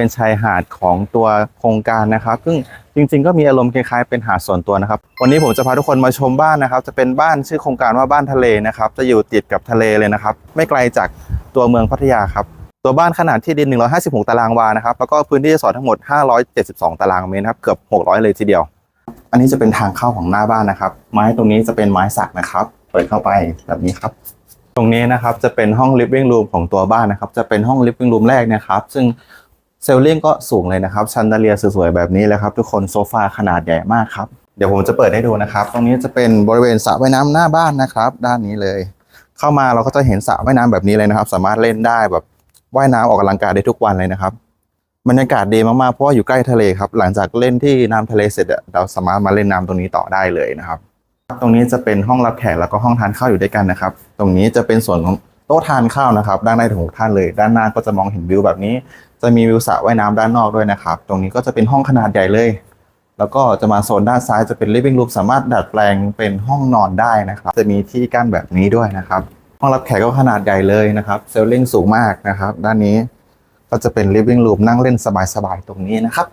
เป็นชายหาดของตัวโครงการนะครับ ซึ่งจริง ๆ ก็มีอารมณ์คล้ายๆเป็นหาดส่วนตัวนะครับ วันนี้ผมจะพาทุกคนมาชมบ้านนะครับ จะเป็นบ้านชื่อโครงการว่าบ้านทะเลนะครับ จะอยู่ติดกับทะเลเลยนะครับ ไม่ไกลจากตัวเมืองพัทยาครับ ตัวบ้านขนาดที่ดิน 156 ตารางวานะครับ แล้วก็พื้นที่จะสอทั้งหมด 572 ตารางเมตรครับ เกือบ 600 เลยทีเดียว อันนี้จะเป็นทางเข้าของหน้าบ้านนะครับ ไม้ตรงนี้จะเป็นไม้สักนะครับ เปิดเข้าไปแบบนี้ครับตรงนี้นะครับจะเป็นห้อง living room ของตัวบ้านนะครับ จะเป็นห้อง living room แรกนะครับ ซึ่ง เซลลิ่งก็สูงเลยนะครับชันเดเลียสวยๆแบบนี้เลยครับ ทุกคนโซฟาขนาดใหญ่มากครับ เดี๋ยวผมจะเปิดให้ดูนะครับ ตรงนี้จะเป็นบริเวณสระว่ายน้ำหน้าบ้านนะครับ ด้านนี้เลย เข้ามาเราก็จะเห็นสระว่ายน้ำแบบนี้เลยนะครับ สามารถเล่นได้แบบว่ายน้ำออกกำลังกายได้ทุกวันเลยนะครับบรรยากาศดีมากๆเพราะว่าอยู่ใกล้ทะเลครับ หลังจากเล่นที่น้ำทะเลเสร็จเราสามารถมาเล่นน้ำตรงนี้ต่อได้เลยนะครับ ตรงนี้จะเป็นห้องรับแขกแล้วก็ห้องทานข้าวอยู่ด้วยกันนะครับ ตรงนี้จะเป็นส่วนของ โต๊ะทานข้าวนะครับ ด้านในถึงหกท่านเลย ด้านหน้าก็จะมองเห็นวิวแบบนี้ จะมีวิวสระว่ายน้ำด้านนอกด้วยนะครับ ตรงนี้ก็จะเป็นห้องขนาดใหญ่เลย แล้วก็จะมาโซนด้านซ้ายจะเป็น living room สามารถดัดแปลงเป็นห้องนอนได้นะครับ จะมีที่กั้นแบบนี้ด้วยนะครับ ห้องรับแขกก็ขนาดใหญ่เลยนะครับเซลลิงสูงมากนะครับ ด้านนี้ก็จะเป็น living room นั่งเล่นสบายๆตรงนี้นะครับ